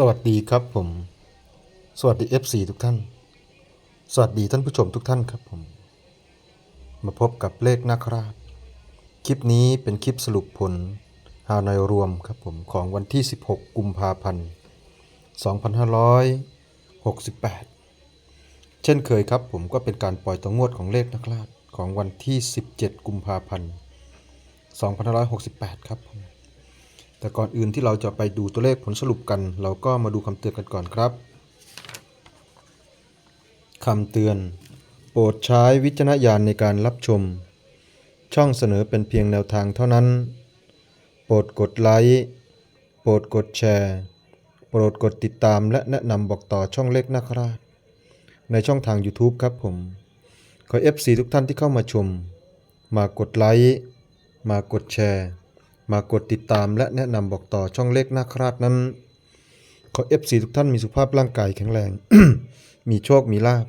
สวัสดีครับผม สวัสดี FC ทุกท่าน สวัสดีท่านผู้ชมทุกท่านครับผม มาพบกับเลขนาคราช คลิปนี้เป็นคลิปสรุปผลฮานอยรวมครับผมของวันที่ 16 กุมภาพันธ์ 2568 เช่นเคยครับผมก็เป็นการปล่อยตัวงวดของเลขนักราชของวันที่ 17 กุมภาพันธ์ 2568 ครับผม แต่ก่อนอื่นที่เราจะไปดูตัวเลขผลสรุปกัน เราก็มาดูคำเตือนกันก่อนครับคำเตือน โปรดใช้วิจารณญาณในการรับชม ช่องเสนอเป็นเพียงแนวทางเท่านั้น โปรดกดไลค์โปรดกดแชร์ โปรดกดติดตามและแนะนำบอกต่อช่องเล็กนาคราช ในช่องทาง YouTube ครับผม ขอ FC ทุกท่านที่เข้ามาชม มากดไลค์มากดแชร์ มากดติดตามและแนะนำบอกต่อช่องเล็กนาคราชนั้น ขอ FC ทุกท่านมีสุขภาพร่างกายแข็งแรง มีโชคมีลาบ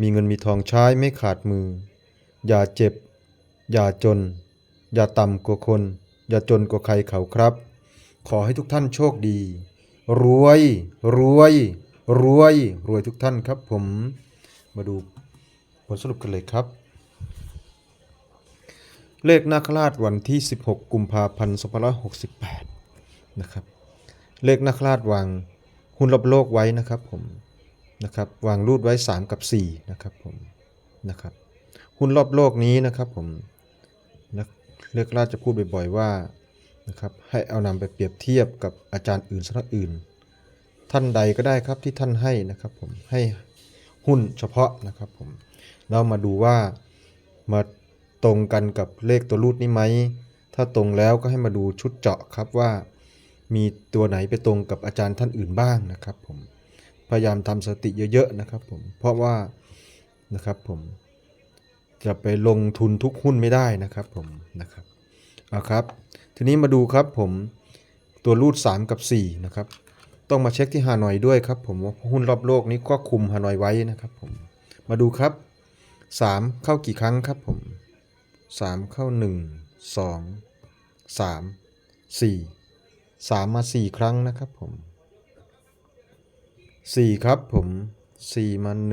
มีเงินมีทองใช้ไม่ขาดมือ อย่าเจ็บ อย่าจน อย่าต่ำกว่าคน อย่าจนกว่าใครเขาครับ ขอให้ทุกท่านโชคดี รวย รวย รวย รวยทุกท่านครับผม มาดูผลสรุปกันเลยครับ เลขนาคราชวันที่ 16 กุมภาพันธ์2568 นะครับ เลขนาคราชวางหุ้นรอบโลกไว้นะครับผม นะครับ วางรูดไว้ 3 กับ 4 นะครับผม นะครับ หุ้นรอบโลกนี้นะครับผมนะเลขราชจะพูดบ่อยๆว่า นะครับ ให้เอานำไปเปรียบเทียบกับอาจารย์อื่นสำนักอื่น ท่านใดก็ได้ครับที่ท่านให้นะครับผม ให้หุ้นเฉพาะนะครับผม เรามาดูว่า มา ตรงกันกับเลขตัวรูดนี้ไหม ถ้าตรงแล้วก็ให้มาดูชุดเจาะครับว่า มีตัวไหนไปตรงกับอาจารย์ท่านอื่นบ้างนะครับผม พยายามทำสติเยอะๆนะครับผม เพราะว่านะครับผมจะไปลงทุนทุกหุ้นไม่ได้นะครับผมนะครับเอาครับ ทีนี้มาดูครับผมตัวรูด 3 กับ 4 นะครับ ต้องมาเช็คที่ฮานอยด้วยครับผมว่าหุ้นรอบโลกนี้ก็คุมฮานอยไว้นะครับผม มาดูครับ 3 เข้ากี่ครั้งครับผม 3เข้า1 2 3 4 3มา4ครั้งนะครับผม4ครับผม4มา1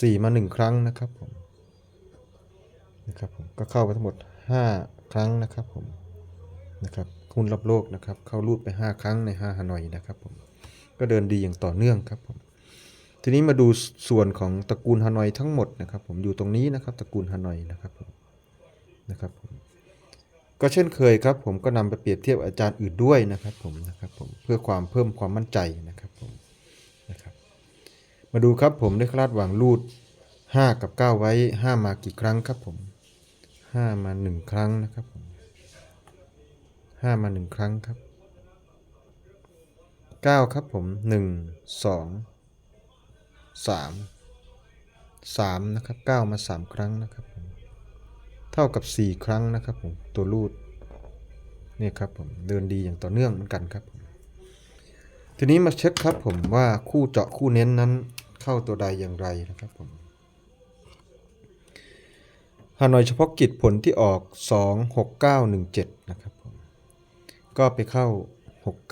4มา1ครั้งนะครับผมนะครับผมก็เข้าไปทั้งหมด5ครั้งนะครับผมนะครับหุ้นรอบโลกนะครับ เข้ารูดไป 5 ครั้งใน5ฮานอยนะครับผมก็เดินดีอย่างต่อเนื่องครับผม ทีนี้มาดูส่วนของตระกูลฮานอยทั้งหมดนะครับผมอยู่ตรงนี้นะครับตระกูลฮานอยนะครับผมนะครับผมก็เช่นเคยครับผมก็นำไปเปรียบเทียบอาจารย์อื่นด้วยนะครับผมนะครับผมเพื่อความเพิ่มความมั่นใจนะครับผมนะครับมาดูครับผมได้คลาดวางรูด 5 กับ 9 ไว้ 5 มากี่ครั้งครับผม 5 มา 1 ครั้งนะครับผม5มา 1 ครั้งครับ 9 ครับผม 1 2 3 3นะครับ9มา 3 ครั้งนะครับผมเท่ากับ 4 ครั้งนะครับผมตัวรูดนี่ครับผมเดินดีอย่างต่อเนื่องเหมือนกันครับผมทีนี้มาเช็คครับผมว่าคู่เจาะคู่เน้นนั้นเข้าตัวใดอย่างไรนะครับผมฮานอยเฉพาะกิจผลที่ออก 26917 นะครับผมก็ไปเข้า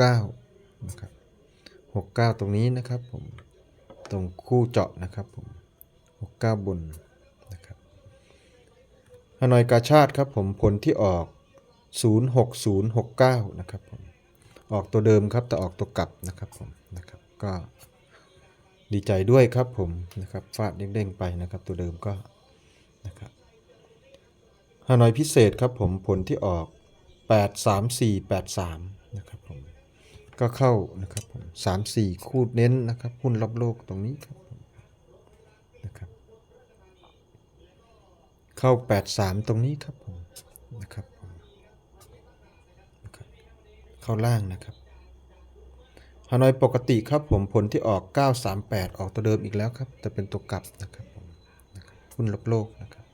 69 นะครับ 69 ตรงนี้นะครับผม ตรงคู่เจาะนะครับผม69บนนะครับฮานอยกาชาติครับผมผลที่ออก 06069 นะครับผมออกตัวเดิมครับแต่ออกตัวกลับนะครับผมนะครับก็ดีใจด้วยครับผมนะครับฟาดเด้งๆไปนะครับตัวเดิมก็นะครับฮานอยพิเศษครับผมผลที่ออก 8 3 4 8 3 นะครับผม ก็เข้านะครับผม3 4คู่เน้นนะครับหุ้นรอบโลกตรงนี้ครับนะครับ เข้า8 3ตรงนี้ครับผมนะครับผมนะรบเข้าล่างนะครับฮานอยปกติครับผมผลที่ออก 938 ออกตัวเดิมอีกแล้วครับแต่เป็นตัวกลับนะครับผมหุ้นรอบโลกนะครับ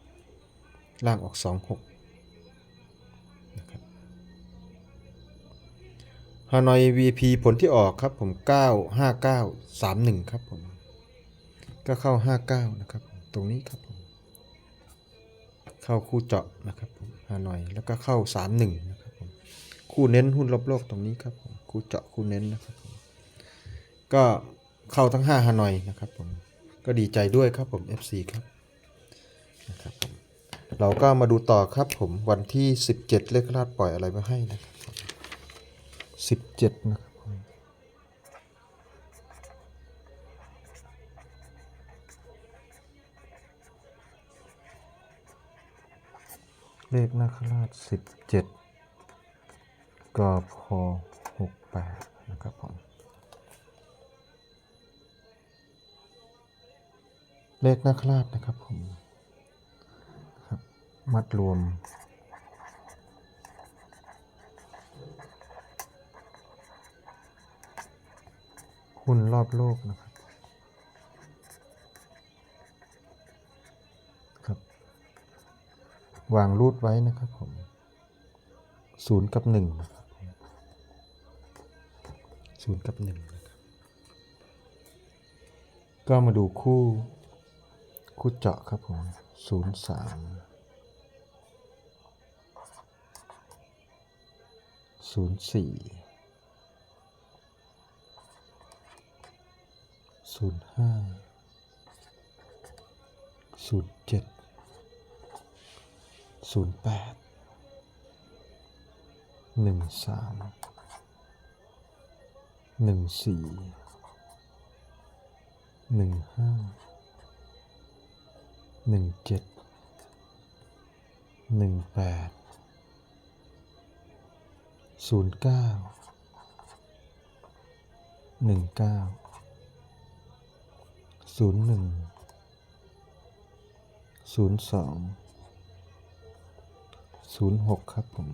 ล่างออก 26 ฮานอย VP ผลที่ออกครับผม 959 31 ครับผม ก็เข้า 59 นะครับ ตรงนี้ครับผม เข้าคู่เจาะนะครับผมฮานอยแล้วก็เข้า 31 นะครับผม คู่เน้นหุ้นรอบโลกตรงนี้ครับผม คู่เจาะคู่เน้นนะครับผม ก็เข้าทั้ง 5 ฮานอยนะครับผม ก็ดีใจด้วยครับผม FC ครับนะครับผมเราก็มาดูต่อครับผมวันที่ 17 เลขลาดปล่อยอะไรมาให้นะครับ ผม17นะครับผมเลขนาคราชสิบเจ็ดกพหกแปดนะครับผมเลขนาคราชนะครับผมครับมัดรวม หุ้นรอบโลกนะครับครับ วางรูดไว้นะครับผมศูนย์กับหนึ่งนะครับศูนย์กับหนึ่งนะครับ ก็มาดูคู่ คู่เจาะครับผมศูนย์สามศูนย์สี่ ศูนย์ห้าศูนย์เจ็ดศูนย์แปดหนึ่งสามหนึ่งสี่หนึ่งห้าหนึ่งเจ็ดหนึ่งแปดศูนย์เก้าหนึ่งเก้า ศูนย์หนึ่งศูนย์สองศูนย์หกครับผม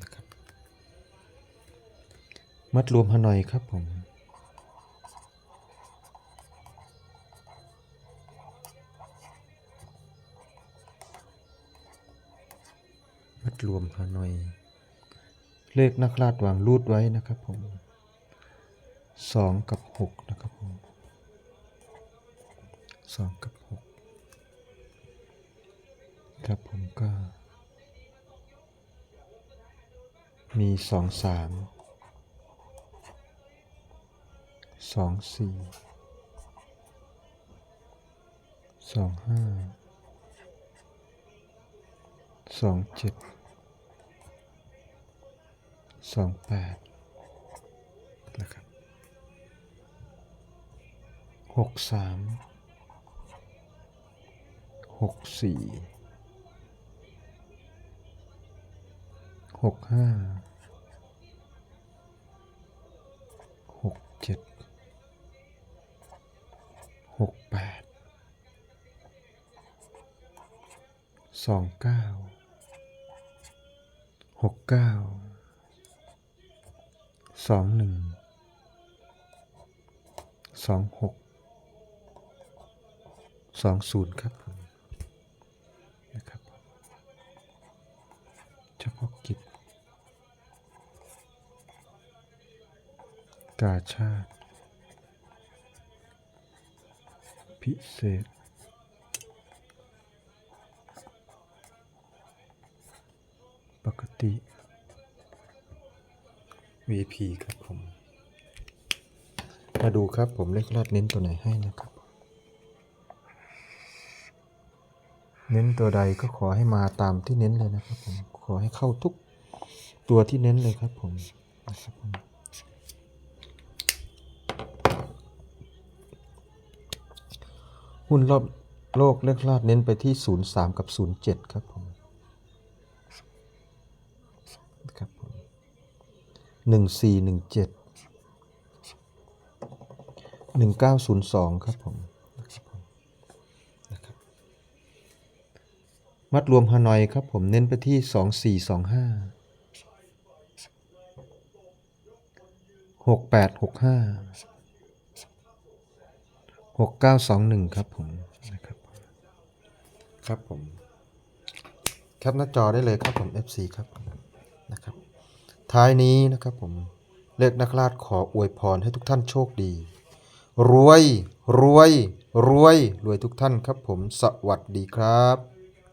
นะครับมัดรวมฮานอยครับผมมัดรวมฮานอย เลขนักลาดวางรูดไว้นะครับผมสองกับหกนะครับผม สองกับหกครับผมก็ มีสองสามสองสี่สองห้าสองเจ็ดสองแปดนะครับหกสาม หกสี่หกห้าหกเจ็ดหกแปดสองเก้าหกเก้าสองหนึ่งสองหกสองศูนย์ครับผมเฉพาะกิจ กาชาติ พิเศษ ปกติ VP ครับผม มาดูครับผมเลขลาดเน้นตัวไหนให้นะครับ เน้นตัวใดก็ขอให้มาตามที่เน้นเลยนะครับผม ขอให้เข้าทุกตัวที่เน้นเลยครับผมนะครับผม หุ้นรอบโลกเลขลาดเน้นไปที่ 03 กับ 07 ครับผมครับผม1417 1902 ครับผมนะครับผมนะครับมัดรวมฮานอยครับผมเน้นไปที่ 2425 6865 หกเก้าสองหนึ่งครับผมนะครับครับผมแคปหน้าจอได้เลยครับผม FC ครับนะครับ ท้ายนี้นะครับผมเลขนักลาดขออวยพรให้ทุกท่านโชคดี รวย รวย รวย รวยทุกท่านครับผม สวัสดีครับ